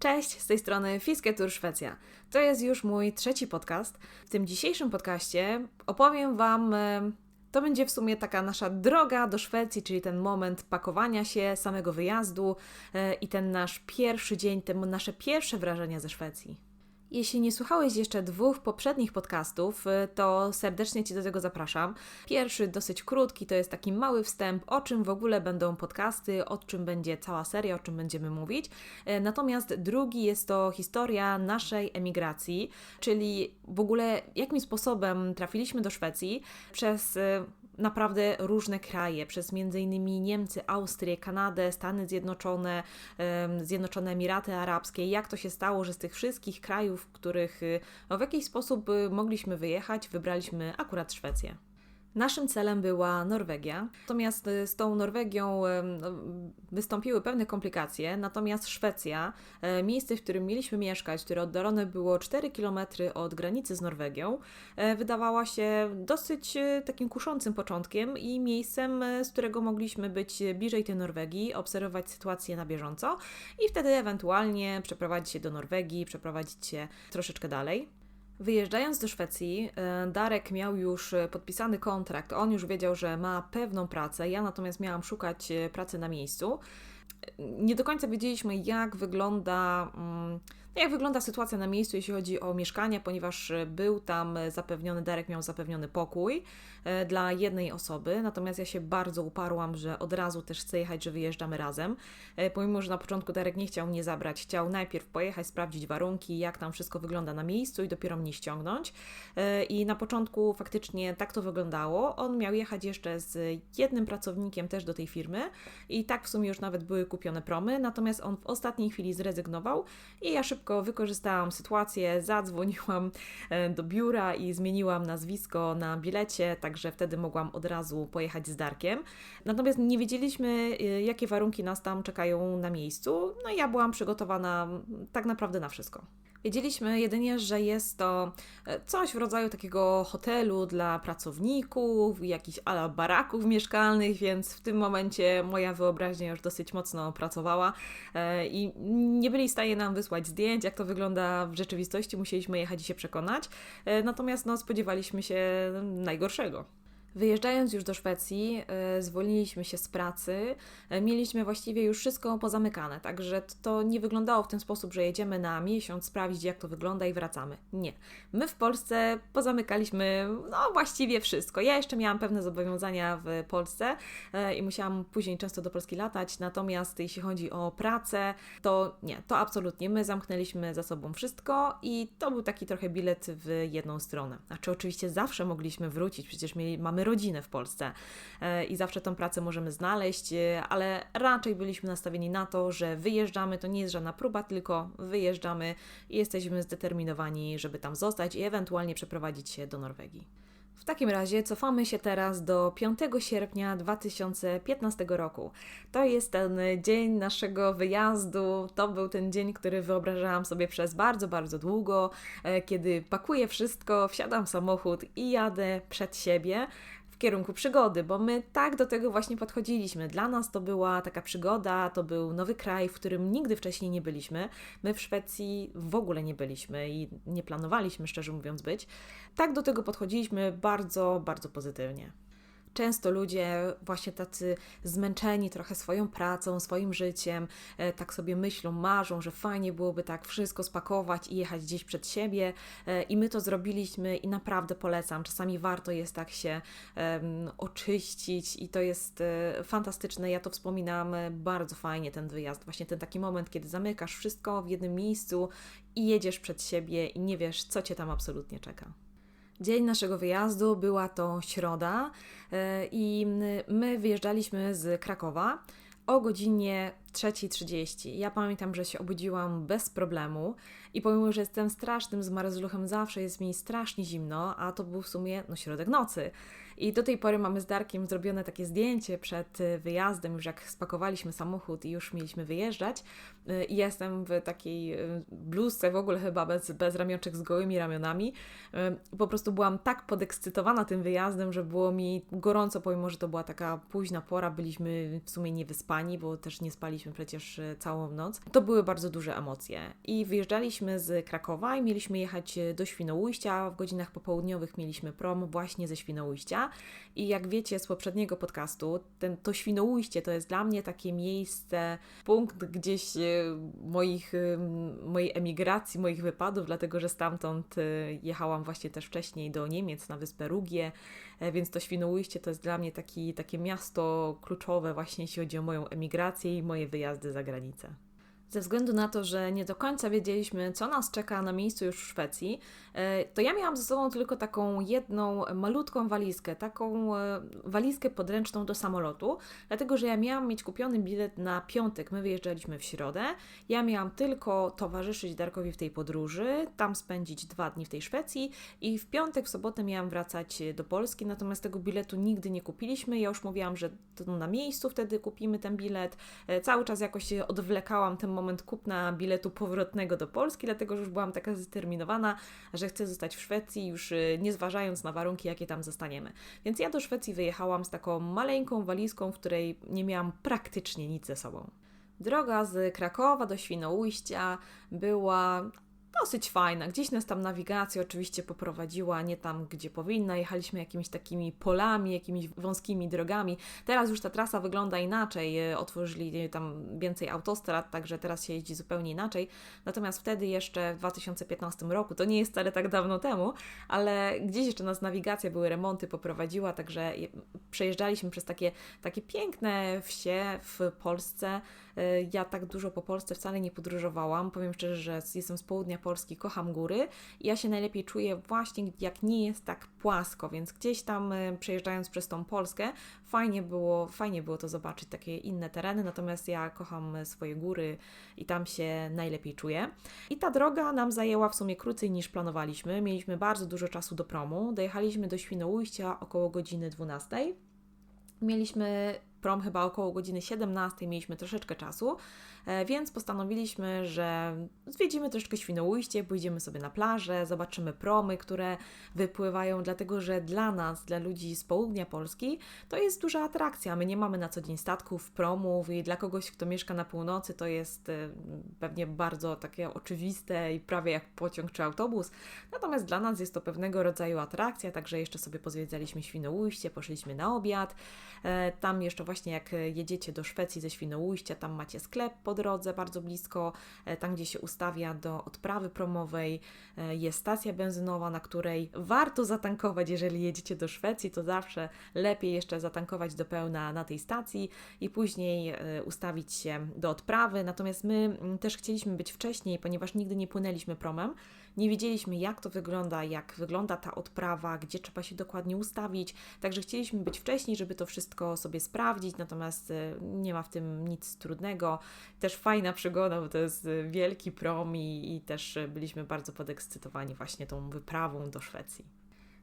Cześć, z tej strony Fisketur Szwecja. To jest już mój trzeci podcast. W tym dzisiejszym podcaście opowiem Wam, e, to będzie w sumie taka nasza droga do Szwecji, czyli ten moment pakowania się, samego wyjazdu e, i ten nasz pierwszy dzień, te nasze pierwsze wrażenia ze Szwecji. Jeśli nie słuchałeś jeszcze dwóch poprzednich podcastów, y, to serdecznie Ci do tego zapraszam. Pierwszy, dosyć krótki, to jest taki mały wstęp, o czym w ogóle będą podcasty, o czym będzie cała seria, o czym będziemy mówić. Y, natomiast drugi jest to historia naszej emigracji, czyli w ogóle jakim sposobem trafiliśmy do Szwecji przez y, naprawdę różne kraje, przez m.in. Niemcy, Austrię, Kanadę, Stany Zjednoczone, Zjednoczone Emiraty Arabskie. Jak to się stało, że z tych wszystkich krajów, w których no, w jakiś sposób y, mogliśmy wyjechać, wybraliśmy akurat Szwecję. Naszym celem była Norwegia, natomiast y, z tą Norwegią no, wystąpiły pewne komplikacje, natomiast Szwecja, e, miejsce, w którym mieliśmy mieszkać, które oddalone było 4 km od granicy z Norwegią, e, wydawała się dosyć e, takim kuszącym początkiem i miejscem, z którego mogliśmy być bliżej tej Norwegii, obserwować sytuację na bieżąco i wtedy ewentualnie przeprowadzić się do Norwegii, przeprowadzić się troszeczkę dalej. Wyjeżdżając do Szwecji, e, Darek miał już e, podpisany kontrakt. On już wiedział, że ma pewną pracę. Ja natomiast miałam szukać e, pracy na miejscu. Nie do końca wiedzieliśmy, jak wygląda. Mm, no jak wygląda sytuacja na miejscu, jeśli chodzi o mieszkania, ponieważ był tam zapewniony, Darek miał zapewniony pokój. E, dla jednej osoby, natomiast ja się bardzo uparłam, że od razu też chcę jechać, że wyjeżdżamy razem. E, pomimo, że na początku Darek nie chciał mnie zabrać, chciał najpierw pojechać, sprawdzić warunki, jak tam wszystko wygląda na miejscu i dopiero mnie ściągnąć. E, I na początku faktycznie tak to wyglądało. On miał jechać jeszcze z jednym pracownikiem też do tej firmy i tak w sumie już nawet były kupione promy, natomiast on w ostatniej chwili zrezygnował i ja szybko wykorzystałam sytuację, zadzwoniłam do biura i zmieniłam nazwisko na bilecie, tak także wtedy mogłam od razu pojechać z Darkiem. Natomiast nie wiedzieliśmy, y, jakie warunki nas tam czekają na miejscu, no i ja byłam przygotowana tak naprawdę na wszystko. Wiedzieliśmy jedynie, że jest to e, coś w rodzaju takiego hotelu dla pracowników, jakichś ala baraków mieszkalnych, więc w tym momencie moja wyobraźnia już dosyć mocno pracowała e, i nie byli w stanie nam wysłać zdjęć, jak to wygląda w rzeczywistości, musieliśmy jechać i się przekonać. E, natomiast no, spodziewaliśmy się najgorszego. Wyjeżdżając już do Szwecji, e, zwolniliśmy się z pracy. E, mieliśmy właściwie już wszystko pozamykane, także to nie wyglądało w ten sposób, że jedziemy na miesiąc sprawdzić, jak to wygląda i wracamy. Nie. My w Polsce pozamykaliśmy no właściwie wszystko. Ja jeszcze miałam pewne zobowiązania w Polsce e, i musiałam później często do Polski latać, natomiast jeśli chodzi o pracę, to nie, to absolutnie. My zamknęliśmy za sobą wszystko i to był taki trochę bilet w jedną stronę. Znaczy oczywiście zawsze mogliśmy wrócić, przecież mieli, mamy mamy rodzinę w Polsce e, i zawsze tą pracę możemy znaleźć, e, ale raczej byliśmy nastawieni na to, że wyjeżdżamy, to nie jest żadna próba, tylko wyjeżdżamy i jesteśmy zdeterminowani, żeby tam zostać i ewentualnie przeprowadzić się do Norwegii. W takim razie cofamy się teraz do 5 sierpnia 2015 roku. To jest ten dzień naszego wyjazdu. To był ten dzień, który wyobrażałam sobie przez bardzo, bardzo długo, e, kiedy pakuję wszystko, wsiadam w samochód i jadę przed siebie kierunku przygody, bo my tak do tego właśnie podchodziliśmy. Dla nas to była taka przygoda, to był nowy kraj, w którym nigdy wcześniej nie byliśmy. My w Szwecji w ogóle nie byliśmy i nie planowaliśmy, szczerze mówiąc, być. Tak do tego podchodziliśmy bardzo, bardzo pozytywnie. Często ludzie właśnie tacy zmęczeni trochę swoją pracą, swoim życiem, e, tak sobie myślą, marzą, że fajnie byłoby tak wszystko spakować i jechać gdzieś przed siebie. E, I my to zrobiliśmy i naprawdę polecam. Czasami warto jest tak się um, oczyścić i to jest e, fantastyczne. Ja to wspominam bardzo fajnie ten wyjazd. Właśnie ten taki moment, kiedy zamykasz wszystko w jednym miejscu i jedziesz przed siebie i nie wiesz, co cię tam absolutnie czeka. Dzień naszego wyjazdu była to środa e, i my wyjeżdżaliśmy z Krakowa o godzinie 3.30. Ja pamiętam, że się obudziłam bez problemu i pomimo, że jestem strasznym zmarzluchem, zawsze jest mi strasznie zimno, a to był w sumie no, środek nocy. I do tej pory mamy z Darkiem zrobione takie zdjęcie przed y, wyjazdem, już jak spakowaliśmy samochód i już mieliśmy wyjeżdżać. Y, I jestem w takiej y, bluzce, w ogóle chyba bez, bez ramionczek z gołymi ramionami. Po prostu byłam tak podekscytowana tym wyjazdem, że było mi gorąco, pomimo że to była taka późna pora, byliśmy w sumie niewyspani, bo też nie spaliśmy przecież całą noc. To były bardzo duże emocje. I wyjeżdżaliśmy z Krakowa i mieliśmy jechać do Świnoujścia. W godzinach popołudniowych mieliśmy prom właśnie ze Świnoujścia. I jak wiecie z poprzedniego podcastu, ten, to Świnoujście to jest dla mnie takie miejsce, punkt gdzieś e, moich, e, mojej emigracji, moich wypadów, dlatego że stamtąd e, jechałam właśnie też wcześniej do Niemiec na wyspę Rugie, więc to Świnoujście to jest dla mnie taki, takie miasto kluczowe właśnie jeśli chodzi o moją emigrację i moje wyjazdy za granicę. Ze względu na to, że nie do końca wiedzieliśmy, co nas czeka na miejscu już w Szwecji, E, to ja miałam ze sobą tylko taką jedną malutką walizkę, taką e, walizkę podręczną do samolotu, dlatego że ja miałam mieć kupiony bilet na piątek. My wyjeżdżaliśmy w środę. Ja miałam tylko towarzyszyć Darkowi w tej podróży, tam spędzić dwa dni w tej Szwecji i w piątek, w sobotę miałam wracać do Polski, natomiast tego biletu nigdy nie kupiliśmy. Ja już mówiłam, że to na miejscu wtedy kupimy ten bilet. E, cały czas jakoś odwlekałam ten moment kupna biletu powrotnego do Polski, dlatego że już byłam taka zdeterminowana, że chcę zostać w Szwecji, już y, nie zważając na warunki, jakie tam zostaniemy. Więc ja do Szwecji wyjechałam z taką maleńką walizką, w której nie miałam praktycznie nic ze sobą. Droga z Krakowa do Świnoujścia była dosyć fajna. Gdzieś nas tam nawigacja oczywiście poprowadziła nie tam, gdzie powinna. Jechaliśmy jakimiś takimi polami, jakimiś wąskimi drogami. Teraz już ta trasa wygląda inaczej. E, otworzyli tam więcej autostrad, także teraz się jeździ zupełnie inaczej. Natomiast wtedy jeszcze w 2015 roku, to nie jest wcale tak dawno temu, ale gdzieś jeszcze nas nawigacja, były remonty, poprowadziła, także przejeżdżaliśmy przez takie, takie piękne wsie w Polsce. E, ja tak dużo po Polsce wcale nie podróżowałam. Powiem szczerze, że jestem z południa Polski, kocham góry ja się najlepiej czuję właśnie jak nie jest tak płasko, więc gdzieś tam e, przejeżdżając przez tą Polskę, fajnie było, fajnie było to zobaczyć, takie inne tereny, natomiast ja kocham swoje góry i tam się najlepiej czuję. I ta droga nam zajęła w sumie krócej niż planowaliśmy. Mieliśmy bardzo dużo czasu do promu. Dojechaliśmy do Świnoujścia około godziny 12. Mieliśmy prom chyba około godziny 17, mieliśmy troszeczkę czasu, więc postanowiliśmy, że zwiedzimy troszeczkę Świnoujście, pójdziemy sobie na plażę, zobaczymy promy, które wypływają, dlatego że dla nas, dla ludzi z południa Polski, to jest duża atrakcja. My nie mamy na co dzień statków, promów i dla kogoś, kto mieszka na północy, to jest e, pewnie bardzo takie oczywiste i prawie jak pociąg czy autobus. Natomiast dla nas jest to pewnego rodzaju atrakcja, także jeszcze sobie pozwiedzaliśmy Świnoujście, poszliśmy na obiad. E, tam jeszcze właśnie jak jedziecie do Szwecji ze Świnoujścia, tam macie sklep po drodze, bardzo blisko, e, tam gdzie się ustawia do odprawy promowej, e, jest stacja benzynowa, na której warto zatankować, jeżeli jedziecie do Szwecji, to zawsze lepiej jeszcze zatankować do pełna na tej stacji i później e, ustawić się do odprawy. Natomiast my mm, też chcieliśmy być wcześniej, ponieważ nigdy nie płynęliśmy promem, nie wiedzieliśmy, jak to wygląda, jak wygląda ta odprawa, gdzie trzeba się dokładnie ustawić. Także chcieliśmy być wcześniej, żeby to wszystko sobie sprawdzić, natomiast e, nie ma w tym nic trudnego. Też fajna przygoda, bo to jest e, wielki prom i, i też e, byliśmy bardzo podekscytowani właśnie tą wyprawą do Szwecji.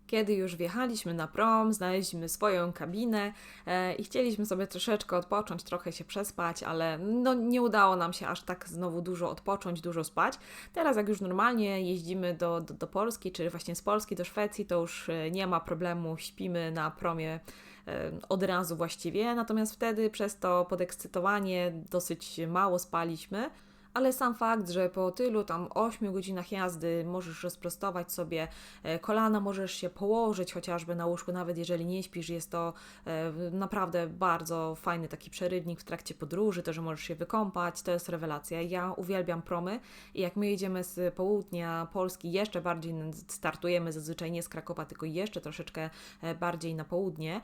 Kiedy już wjechaliśmy na prom, znaleźliśmy swoją kabinę e, i chcieliśmy sobie troszeczkę odpocząć, trochę się przespać, ale no, nie udało nam się aż tak znowu dużo odpocząć, dużo spać. Teraz, jak już normalnie jeździmy do, do, do Polski, czy właśnie z Polski do Szwecji, to już e, nie ma problemu, śpimy na promie e, od razu właściwie. Natomiast wtedy przez to podekscytowanie dosyć mało spaliśmy ale sam fakt, że po tylu tam 8 godzinach jazdy możesz rozprostować sobie e, kolana, możesz się położyć chociażby na łóżku, nawet jeżeli nie śpisz, jest to e, naprawdę bardzo fajny taki przerywnik w trakcie podróży, to, że możesz się wykąpać, to jest rewelacja. Ja uwielbiam promy i jak my jedziemy z południa Polski, jeszcze bardziej startujemy zazwyczaj nie z Krakowa, tylko jeszcze troszeczkę e, bardziej na południe,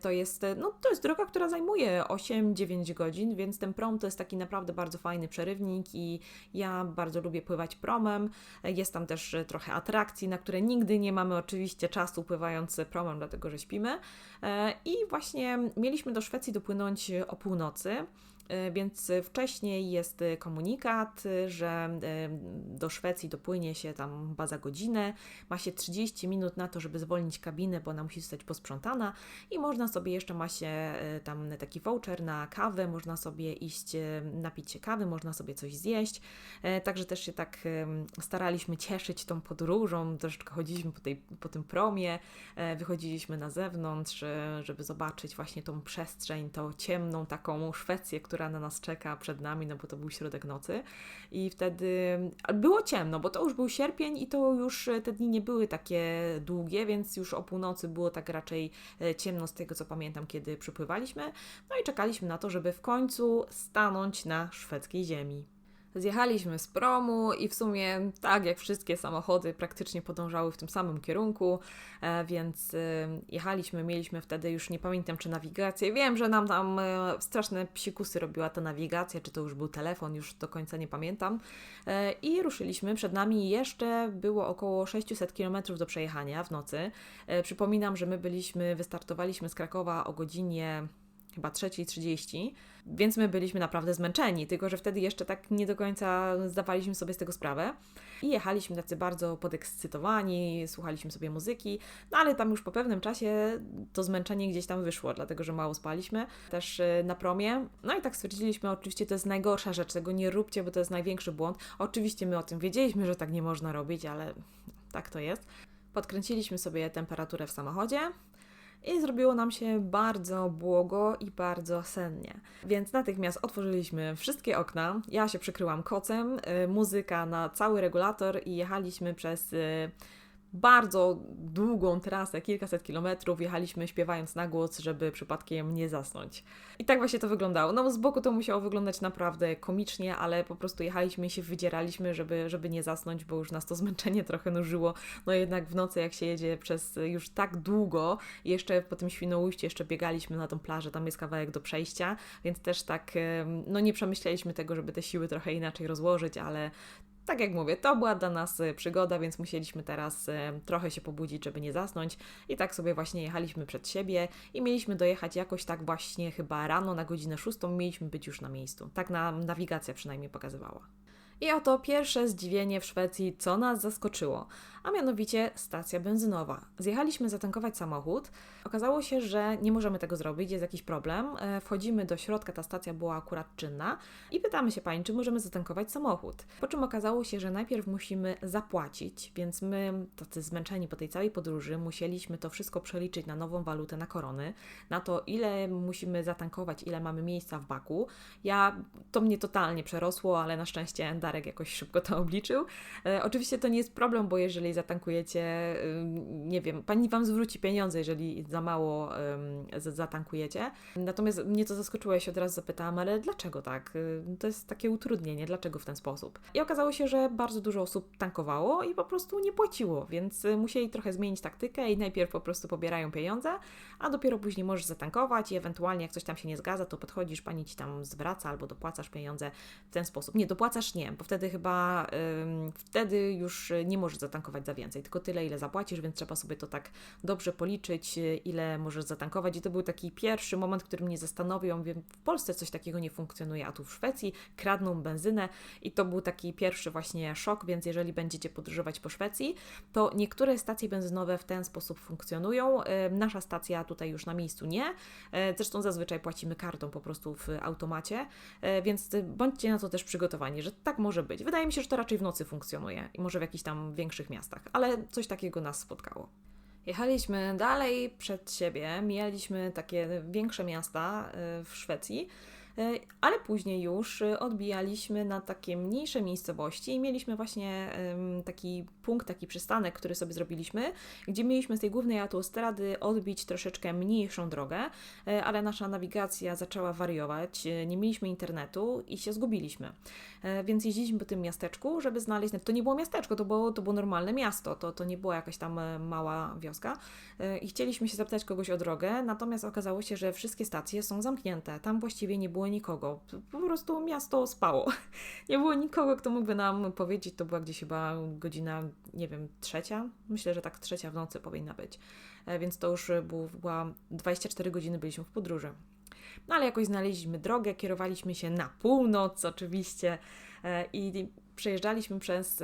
to jest, no, to jest droga, która zajmuje 8-9 godzin, więc ten prom to jest taki naprawdę bardzo fajny przerywnik, i ja bardzo lubię pływać promem. Jest tam też trochę atrakcji, na które nigdy nie mamy oczywiście czasu pływając promem, dlatego że śpimy. E, I właśnie mieliśmy do Szwecji dopłynąć o północy. Więc wcześniej jest komunikat, że do Szwecji dopłynie się tam chyba za godzinę, ma się 30 minut na to, żeby zwolnić kabinę, bo ona musi zostać posprzątana. I można sobie jeszcze ma się tam taki voucher na kawę, można sobie iść napić się kawy, można sobie coś zjeść, także też się tak staraliśmy cieszyć tą podróżą, troszeczkę chodziliśmy po, tej, po tym promie, wychodziliśmy na zewnątrz, żeby zobaczyć właśnie tą przestrzeń, tą ciemną taką Szwecję, która na nas czeka przed nami, no bo to był środek nocy. I wtedy było ciemno, bo to już był sierpień i to już te dni nie były takie długie, więc już o północy było tak raczej e, ciemno z tego co pamiętam, kiedy przypływaliśmy. No i czekaliśmy na to, żeby w końcu stanąć na szwedzkiej ziemi. Zjechaliśmy z promu i w sumie tak jak wszystkie samochody praktycznie podążały w tym samym kierunku, e, więc e, jechaliśmy, mieliśmy wtedy już nie pamiętam czy nawigację. Wiem, że nam tam e, straszne psikusy robiła ta nawigacja, czy to już był telefon, już do końca nie pamiętam. I ruszyliśmy. Przed nami jeszcze było około 600 km do przejechania w nocy. Przypominam, że my byliśmy, wystartowaliśmy z Krakowa o godzinie chyba 3.30, więc my byliśmy naprawdę zmęczeni, tylko że wtedy jeszcze tak nie do końca zdawaliśmy sobie z tego sprawę. I jechaliśmy tacy bardzo podekscytowani, słuchaliśmy sobie muzyki, no ale tam już po pewnym czasie to zmęczenie gdzieś tam wyszło, dlatego że mało spaliśmy też y, na promie. No i tak stwierdziliśmy, oczywiście to jest najgorsza rzecz, tego nie róbcie, bo to jest największy błąd. Oczywiście my o tym wiedzieliśmy, że tak nie można robić, ale tak to jest. Podkręciliśmy sobie temperaturę w samochodzie, i zrobiło nam się bardzo błogo i bardzo sennie. Więc natychmiast otworzyliśmy wszystkie okna, ja się przykryłam kocem, y, muzyka na cały regulator i jechaliśmy przez y, bardzo długą trasę, kilkaset kilometrów, jechaliśmy śpiewając na głos, żeby przypadkiem nie zasnąć. I tak właśnie to wyglądało. No z boku to musiało wyglądać naprawdę komicznie, ale po prostu jechaliśmy i się wydzieraliśmy, żeby, żeby nie zasnąć, bo już nas to zmęczenie trochę nużyło. No jednak w nocy jak się jedzie przez już tak długo, jeszcze po tym Świnoujściu jeszcze biegaliśmy na tą plażę, tam jest kawałek do przejścia, więc też tak, no nie przemyśleliśmy tego, żeby te siły trochę inaczej rozłożyć, ale tak jak mówię, to była dla nas e, przygoda, więc musieliśmy teraz e, trochę się pobudzić, żeby nie zasnąć. I tak sobie właśnie jechaliśmy przed siebie i mieliśmy dojechać jakoś tak właśnie chyba rano na godzinę szóstą, mieliśmy być już na miejscu. Tak nam nawigacja przynajmniej pokazywała. I oto pierwsze zdziwienie w Szwecji, co nas zaskoczyło, a mianowicie stacja benzynowa. Zjechaliśmy zatankować samochód. Okazało się, że nie możemy tego zrobić, jest jakiś problem. E, wchodzimy do środka, ta stacja była akurat czynna i pytamy się pani, czy możemy zatankować samochód. Po czym okazało się, że najpierw musimy zapłacić, więc my, tacy zmęczeni po tej całej podróży, musieliśmy to wszystko przeliczyć na nową walutę, na korony, na to, ile musimy zatankować, ile mamy miejsca w baku. Ja, to mnie totalnie przerosło, ale na szczęście Darek jakoś szybko to obliczył. E, oczywiście to nie jest problem, bo jeżeli zatankujecie, nie wiem, pani Wam zwróci pieniądze, jeżeli za mało zatankujecie. Natomiast mnie to zaskoczyło, ja się od razu zapytałam, ale dlaczego tak? To jest takie utrudnienie, dlaczego w ten sposób? I okazało się, że bardzo dużo osób tankowało i po prostu nie płaciło, więc musieli trochę zmienić taktykę i najpierw po prostu pobierają pieniądze, a dopiero później możesz zatankować i ewentualnie jak coś tam się nie zgadza, to podchodzisz, pani ci tam zwraca albo dopłacasz pieniądze w ten sposób. Nie, dopłacasz nie, bo wtedy chyba wtedy już nie możesz zatankować za więcej, tylko tyle, ile zapłacisz, więc trzeba sobie to tak dobrze policzyć, ile możesz zatankować. I to był taki pierwszy moment, który mnie zastanowił. Wiem, w Polsce coś takiego nie funkcjonuje, a tu w Szwecji kradną benzynę i to był taki pierwszy właśnie szok, więc jeżeli będziecie podróżować po Szwecji, to niektóre stacje benzynowe w ten sposób funkcjonują. Nasza stacja tutaj już na miejscu nie. E, zresztą zazwyczaj płacimy kartą po prostu w automacie, e, więc bądźcie na to też przygotowani, że tak może być. Wydaje mi się, że to raczej w nocy funkcjonuje i może w jakichś tam większych miastach, ale coś takiego nas spotkało. Jechaliśmy dalej przed siebie, mijaliśmy takie większe miasta e, w Szwecji, ale później już e, odbijaliśmy na takie mniejsze miejscowości i mieliśmy właśnie taki punkt, taki przystanek, który sobie zrobiliśmy, gdzie mieliśmy z tej głównej autostrady odbić troszeczkę mniejszą drogę, e, ale nasza nawigacja zaczęła wariować, nie mieliśmy internetu i się zgubiliśmy. Więc jeździliśmy po tym miasteczku, żeby znaleźć, to nie było miasteczko, to było, to było normalne miasto, to, to nie była jakaś tam mała wioska i chcieliśmy się zapytać kogoś o drogę, natomiast okazało się, że wszystkie stacje są zamknięte, tam właściwie nie było było nikogo. Po prostu miasto spało. Nie było nikogo, kto mógłby nam powiedzieć. To była gdzieś chyba godzina, nie wiem, trzecia. Myślę, że tak trzecia w nocy powinna być. E, więc to już była 24 godziny byliśmy w podróży. No ale jakoś znaleźliśmy drogę, kierowaliśmy się na północ oczywiście e, i przejeżdżaliśmy przez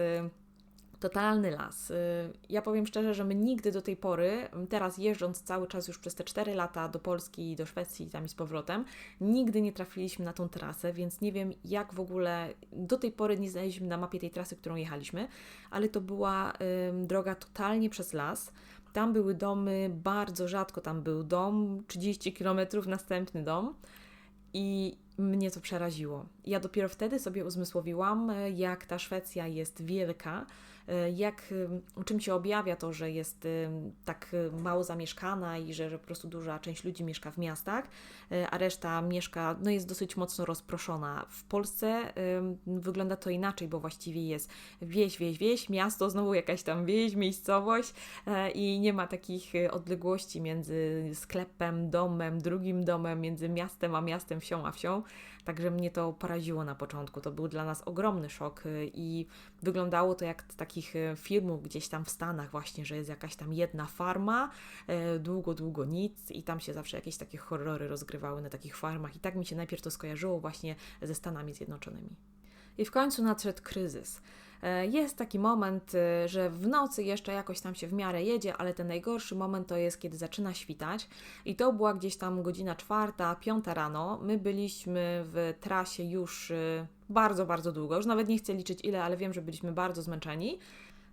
totalny las. Y, ja powiem szczerze, że my nigdy do tej pory, teraz jeżdżąc cały czas już przez te 4 lata do Polski, do Szwecji tam i z powrotem, nigdy nie trafiliśmy na tą trasę, więc nie wiem jak w ogóle do tej pory nie znaleźliśmy na mapie tej trasy, którą jechaliśmy, ale to była droga totalnie przez las. Tam były domy, bardzo rzadko tam był dom, 30 km następny dom. I mnie to przeraziło. Ja dopiero wtedy sobie uzmysłowiłam, jak ta Szwecja jest wielka, jak, czym się objawia to, że jest tak mało zamieszkana i że, że po prostu duża część ludzi mieszka w miastach, e, a reszta mieszka, no jest dosyć mocno rozproszona. W Polsce wygląda to inaczej, bo właściwie jest wieś, wieś, wieś, miasto, znowu jakaś tam wieś, miejscowość e, i nie ma takich odległości między sklepem, domem, drugim domem, między miastem a miastem, wsią a wsią. Także mnie to poraziło na początku. To był dla nas ogromny szok y, i wyglądało to jak z takich y, filmów gdzieś tam w Stanach, właśnie, że jest jakaś tam jedna farma, y, długo, długo nic i tam się zawsze jakieś takie horrory rozgrywały na takich farmach. I tak mi się najpierw to skojarzyło właśnie ze Stanami Zjednoczonymi. I w końcu nadszedł kryzys. E, jest taki moment, e, że w nocy jeszcze jakoś tam się w miarę jedzie, ale ten najgorszy moment to jest, kiedy zaczyna świtać. I to była gdzieś tam godzina czwarta, piąta rano. My byliśmy w trasie już e, bardzo, bardzo długo. Już nawet nie chcę liczyć ile, ale wiem, że byliśmy bardzo zmęczeni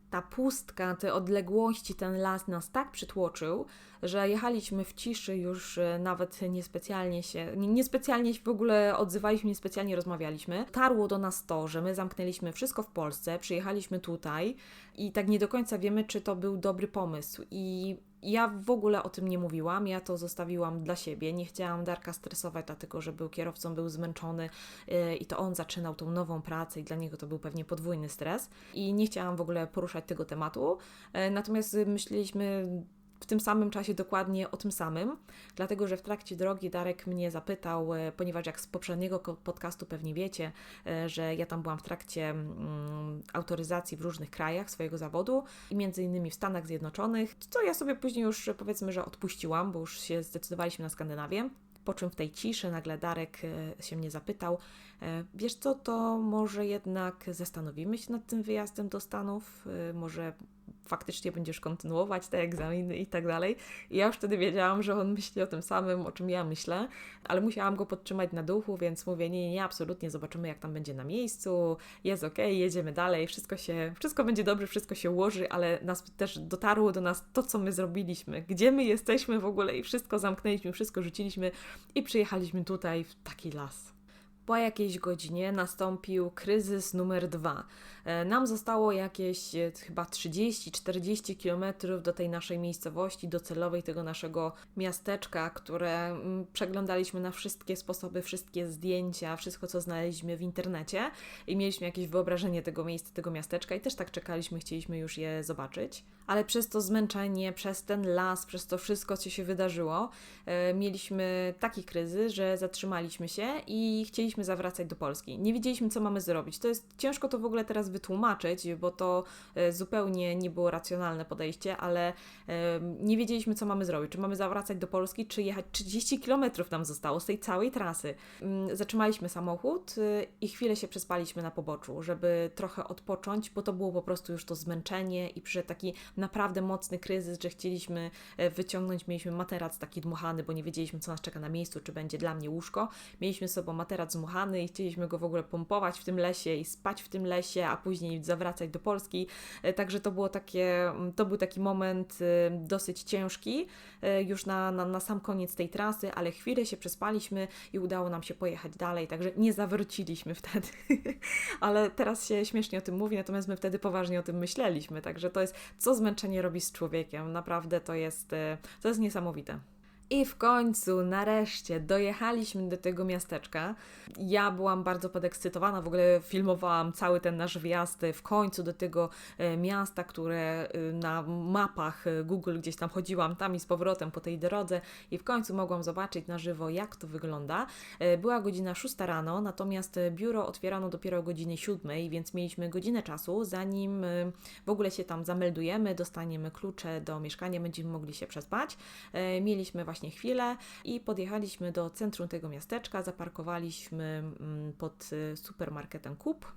ta pustka, te odległości, ten las nas tak przytłoczył, że jechaliśmy w ciszy, już e, nawet niespecjalnie się, niespecjalnie się w ogóle odzywaliśmy, niespecjalnie rozmawialiśmy. Tarło do nas to, że my zamknęliśmy wszystko w Polsce, przyjechaliśmy tutaj i tak nie do końca wiemy, czy to był dobry pomysł. I ja w ogóle o tym nie mówiłam, ja to zostawiłam dla siebie. Nie chciałam Darka stresować, dlatego że był kierowcą, był zmęczony yy, i to on zaczynał tą nową pracę i dla niego to był pewnie podwójny stres. I nie chciałam w ogóle poruszać tego tematu. Yy, natomiast myśleliśmy w tym samym czasie dokładnie o tym samym, dlatego że w trakcie drogi Darek mnie zapytał, e, ponieważ jak z poprzedniego podcastu pewnie wiecie, e, że ja tam byłam w trakcie mm, autoryzacji w różnych krajach swojego zawodu i między innymi w Stanach Zjednoczonych, co ja sobie później już powiedzmy, że odpuściłam, bo już się zdecydowaliśmy na Skandynawię. Po czym w tej ciszy nagle Darek e, się mnie zapytał: Wiesz co, to może jednak zastanowimy się nad tym wyjazdem do Stanów? Może faktycznie będziesz kontynuować te egzaminy i tak dalej. I ja już wtedy wiedziałam, że on myśli o tym samym, o czym ja myślę, ale musiałam go podtrzymać na duchu, więc mówię, nie, nie, absolutnie, zobaczymy jak tam będzie na miejscu, jest ok, jedziemy dalej, wszystko się, wszystko będzie dobrze, wszystko się ułoży, ale nas też dotarło do nas to, co my zrobiliśmy, gdzie my jesteśmy w ogóle i wszystko zamknęliśmy, wszystko rzuciliśmy i przyjechaliśmy tutaj w taki las. Po jakiejś godzinie nastąpił kryzys numer dwa. E, nam zostało jakieś e, chyba 30-40 kilometrów do tej naszej miejscowości docelowej, tego naszego miasteczka, które mm, przeglądaliśmy na wszystkie sposoby, wszystkie zdjęcia, wszystko co znaleźliśmy w internecie i mieliśmy jakieś wyobrażenie tego miejsca, tego miasteczka i też tak czekaliśmy, chcieliśmy już je zobaczyć. Ale przez to zmęczenie, przez ten las, przez to wszystko, co się wydarzyło, e, mieliśmy taki kryzys, że zatrzymaliśmy się i chcieliśmy zawracać do Polski. Nie wiedzieliśmy, co mamy zrobić. To jest ciężko to w ogóle teraz wytłumaczyć, bo to e, zupełnie nie było racjonalne podejście, ale e, nie wiedzieliśmy, co mamy zrobić. Czy mamy zawracać do Polski, czy jechać 30 km nam zostało z tej całej trasy. Mm, zatrzymaliśmy samochód i chwilę się przespaliśmy na poboczu, żeby trochę odpocząć, bo to było po prostu już to zmęczenie i przyszedł taki naprawdę mocny kryzys, że chcieliśmy wyciągnąć, mieliśmy materac taki dmuchany, bo nie wiedzieliśmy, co nas czeka na miejscu, czy będzie dla mnie łóżko. Mieliśmy sobą materac dmuchany i chcieliśmy go w ogóle pompować w tym lesie i spać w tym lesie, a później zawracać do Polski. E, także to było takie, mm, to był taki moment e, dosyć ciężki e, już na, na, na sam koniec tej trasy, ale chwilę się przespaliśmy i udało nam się pojechać dalej, także nie zawróciliśmy wtedy. ale teraz się śmiesznie o tym mówi, natomiast my wtedy poważnie o tym myśleliśmy, także to jest, co zmęczenie robi z człowiekiem. Naprawdę to jest, to jest niesamowite. I w końcu, nareszcie, dojechaliśmy do tego miasteczka. Ja byłam bardzo podekscytowana, w ogóle filmowałam cały ten nasz wjazd w końcu do tego e, miasta, które e, na mapach e, Google gdzieś tam chodziłam tam i z powrotem po tej drodze i w końcu mogłam zobaczyć na żywo, jak to wygląda. Była godzina 6 rano, natomiast biuro otwierano dopiero o godzinie 7, więc mieliśmy godzinę czasu, zanim w ogóle się tam zameldujemy, dostaniemy klucze do mieszkania, będziemy mogli się przespać. Mieliśmy właśnie właśnie chwilę i podjechaliśmy do centrum tego miasteczka, zaparkowaliśmy mm, pod y, supermarketem Kup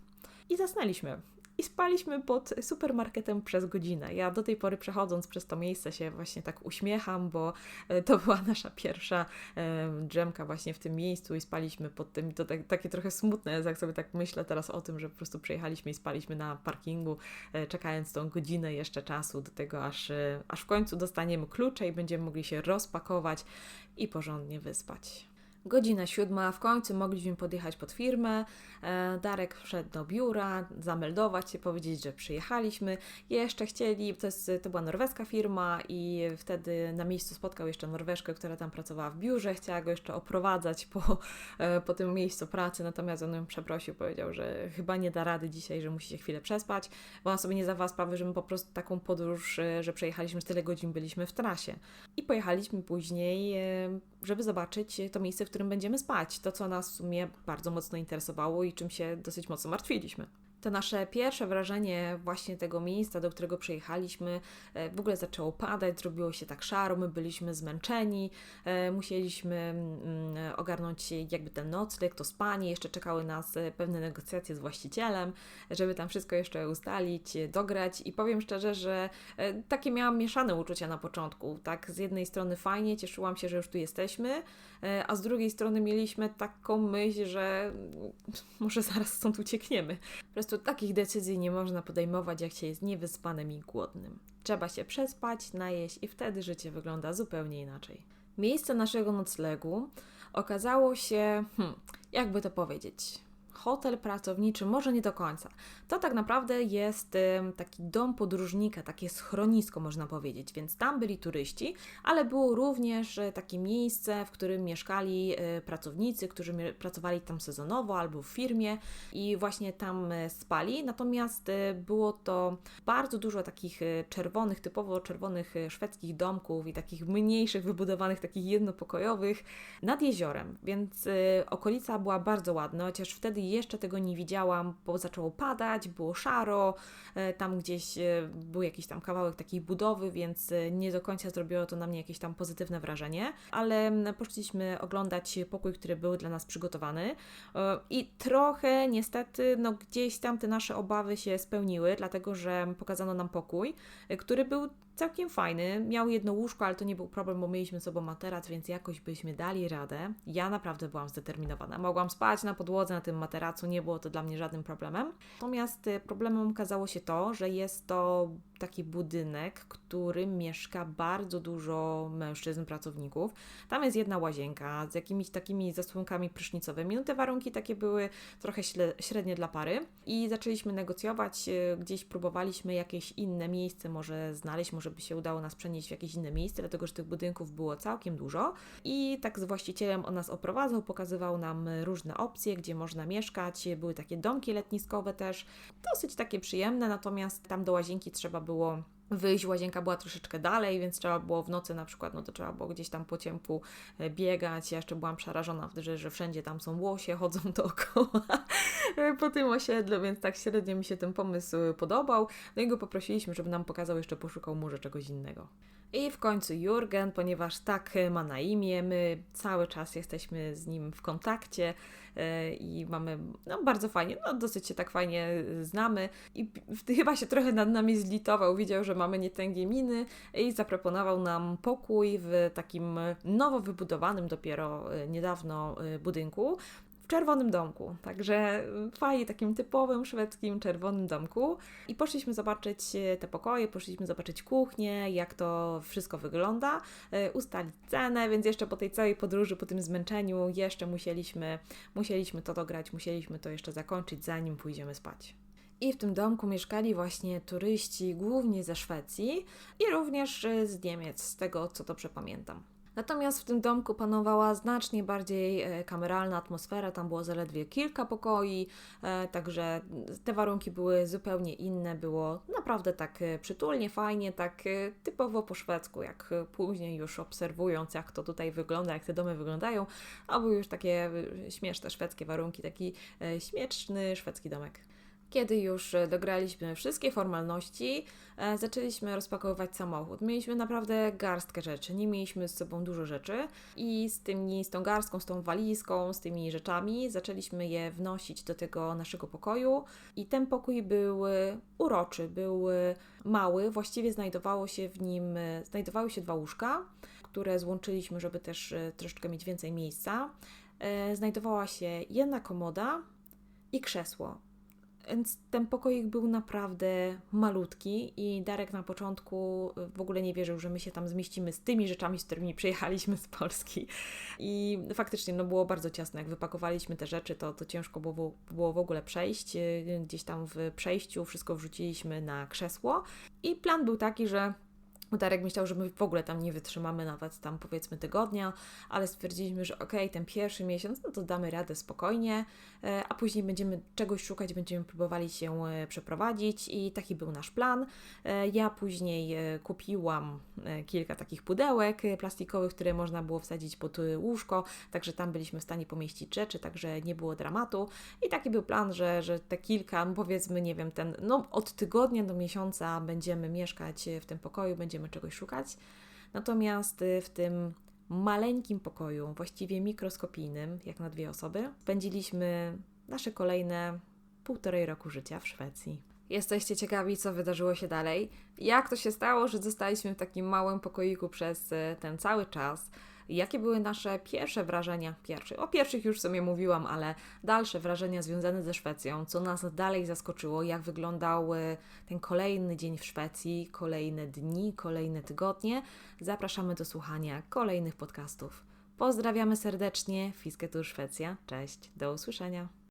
i zasnęliśmy. I spaliśmy pod supermarketem przez godzinę. Ja do tej pory przechodząc przez to miejsce się właśnie tak uśmiecham, bo e, to była nasza pierwsza e, drzemka właśnie w tym miejscu i spaliśmy pod tym. To tak, takie trochę smutne jak sobie tak myślę teraz o tym, że po prostu przyjechaliśmy i spaliśmy na parkingu, e, czekając tą godzinę jeszcze czasu do tego, aż, aż w końcu dostaniemy klucze i będziemy mogli się rozpakować i porządnie wyspać. Godzina siódma, w końcu mogliśmy podjechać pod firmę. E, Darek wszedł do biura, zameldować się, powiedzieć, że przyjechaliśmy. Jeszcze chcieli, to, jest, to była norweska firma i wtedy na miejscu spotkał jeszcze Norweszkę, która tam pracowała w biurze, chciała go jeszcze oprowadzać po, e, po tym miejscu pracy, natomiast on ją przeprosił, powiedział, że chyba nie da rady dzisiaj, że musi się chwilę przespać, bo on sobie nie zdawała sprawy, że my po prostu taką podróż, e, że przejechaliśmy tyle godzin, byliśmy w trasie. I pojechaliśmy później, żeby zobaczyć to miejsce, w którym będziemy spać. To, co nas w sumie bardzo mocno interesowało i czym się dosyć mocno martwiliśmy. To nasze pierwsze wrażenie właśnie tego miejsca, do którego przyjechaliśmy, e, w ogóle zaczęło padać, zrobiło się tak szaro, my byliśmy zmęczeni, e, musieliśmy mm, ogarnąć jakby ten nocleg, to spanie, jeszcze czekały nas e, pewne negocjacje z właścicielem, żeby tam wszystko jeszcze ustalić, dograć i powiem szczerze, że takie miałam mieszane uczucia na początku, tak, z jednej strony fajnie, cieszyłam się, że już tu jesteśmy, a z drugiej strony mieliśmy taką myśl, że może zaraz stąd uciekniemy. Po prostu takich decyzji nie można podejmować, jak się jest niewyspanym i głodnym. Trzeba się przespać, najeść i wtedy życie wygląda zupełnie inaczej. Miejsce naszego noclegu okazało się, hmm, jakby to powiedzieć, hotel pracowniczy, może nie do końca. To tak naprawdę jest taki dom podróżnika, takie schronisko można powiedzieć, więc tam byli turyści, ale było również e, takie miejsce, w którym mieszkali e, pracownicy, którzy pracowali tam sezonowo albo w firmie i właśnie tam e, spali. Natomiast było to bardzo dużo takich czerwonych, typowo czerwonych szwedzkich domków i takich mniejszych, wybudowanych, takich jednopokojowych nad jeziorem, więc okolica była bardzo ładna, chociaż wtedy jeszcze tego nie widziałam, bo zaczęło padać, było szaro, e, tam gdzieś e, był jakiś tam kawałek takiej budowy, więc e, nie do końca zrobiło to na mnie jakieś tam pozytywne wrażenie, ale poszliśmy oglądać pokój, który był dla nas przygotowany i trochę niestety, no gdzieś tam te nasze obawy się spełniły, dlatego że pokazano nam pokój, który był całkiem fajny. Miał jedno łóżko, ale to nie był problem, bo mieliśmy sobą materac, więc jakoś byśmy dali radę. Ja naprawdę byłam zdeterminowana. Mogłam spać na podłodze na tym materacu, nie było to dla mnie żadnym problemem. Natomiast y, problemem okazało się to, że jest to taki budynek, który mieszka bardzo dużo mężczyzn, pracowników. Tam jest jedna łazienka z jakimiś takimi zasłonkami prysznicowymi. No te warunki takie były trochę średnie dla pary i zaczęliśmy negocjować, y, gdzieś próbowaliśmy jakieś inne miejsce może znaleźć, może by się udało nas przenieść w jakieś inne miejsce, dlatego że tych budynków było całkiem dużo i tak z właścicielem on nas oprowadzał, pokazywał nam różne opcje, gdzie można mieszkać, były takie domki letniskowe też, dosyć takie przyjemne, natomiast tam do łazienki trzeba było wyjść, łazienka była troszeczkę dalej, więc trzeba było w nocy na przykład, no to trzeba było gdzieś tam po ciemku e, biegać. Ja jeszcze byłam przerażona, że, że wszędzie tam są łosie, chodzą dookoła po tym osiedlu, więc tak średnio mi się ten pomysł podobał. No i go poprosiliśmy, żeby nam pokazał, jeszcze poszukał może czegoś innego. I w końcu Jurgen, ponieważ tak ma na imię, my cały czas jesteśmy z nim w kontakcie yy, i mamy no, bardzo fajnie, no dosyć się tak fajnie znamy i chyba się trochę nad nami zlitował, widział, że mamy nietęgie miny i zaproponował nam pokój w takim nowo wybudowanym dopiero e, niedawno e, czerwonym domku. Także fajnie, takim typowym szwedzkim czerwonym domku. I poszliśmy zobaczyć e, te pokoje, poszliśmy zobaczyć kuchnię, jak to wszystko wygląda, e, ustalić cenę, więc jeszcze po tej całej podróży, po tym zmęczeniu, jeszcze musieliśmy, musieliśmy to dograć, musieliśmy to jeszcze zakończyć, zanim pójdziemy spać. I w tym domku mieszkali właśnie turyści, głównie ze Szwecji i również e, z Niemiec, z tego co dobrze pamiętam. Natomiast w tym domku panowała znacznie bardziej e, kameralna atmosfera, tam było zaledwie kilka pokoi, e, także te warunki były zupełnie inne, było naprawdę tak e, przytulnie, fajnie, tak typowo po szwedzku, jak później już obserwując, jak to tutaj wygląda, jak te domy wyglądają, a były już takie śmieszne szwedzkie warunki, taki śmieszny szwedzki domek. Kiedy już e, dograliśmy wszystkie formalności, e, zaczęliśmy rozpakowywać samochód. Mieliśmy naprawdę garstkę rzeczy, nie mieliśmy z sobą dużo rzeczy i z tymi, z tą garstką, z tą walizką, z tymi rzeczami zaczęliśmy je wnosić do tego naszego pokoju i ten pokój był e, uroczy, był mały, właściwie znajdowało się w nim, znajdowały się dwa łóżka, które złączyliśmy, żeby też troszeczkę mieć więcej miejsca. Znajdowała się jedna komoda i krzesło. Więc ten pokoik był naprawdę malutki i Darek na początku w ogóle nie wierzył, że my się tam zmieścimy z tymi rzeczami, z którymi przyjechaliśmy z Polski. I faktycznie no, było bardzo ciasno. Jak wypakowaliśmy te rzeczy, to, to ciężko było, było w ogóle przejść. Yy, Gdzieś tam w przejściu wszystko wrzuciliśmy na krzesło i plan był taki, że Darek myślał, że my w ogóle tam nie wytrzymamy nawet tam powiedzmy tygodnia, ale stwierdziliśmy, że okej, ten pierwszy miesiąc, no to damy radę spokojnie, e, a później będziemy czegoś szukać, będziemy próbowali się e, przeprowadzić i taki był nasz plan. E, Ja później kupiłam kilka takich pudełek plastikowych, które można było wsadzić pod łóżko, także tam byliśmy w stanie pomieścić rzeczy, także nie było dramatu. I taki był plan, że, że te kilka, powiedzmy, nie wiem, ten, no od tygodnia do miesiąca będziemy mieszkać w tym pokoju, będziemy czegoś szukać. Natomiast y, w tym maleńkim pokoju, właściwie mikroskopijnym, jak na dwie osoby, spędziliśmy nasze kolejne półtorej roku życia w Szwecji. Jesteście ciekawi, co wydarzyło się dalej? Jak to się stało, że zostaliśmy w takim małym pokoiku przez y, ten cały czas? Jakie były nasze pierwsze wrażenia? Pierwsze, o pierwszych już w sumie mówiłam, ale dalsze wrażenia związane ze Szwecją, co nas dalej zaskoczyło, jak wyglądał y, ten kolejny dzień w Szwecji, kolejne dni, kolejne tygodnie. Zapraszamy do słuchania kolejnych podcastów. Pozdrawiamy serdecznie, Fisketur Szwecja. Cześć, do usłyszenia.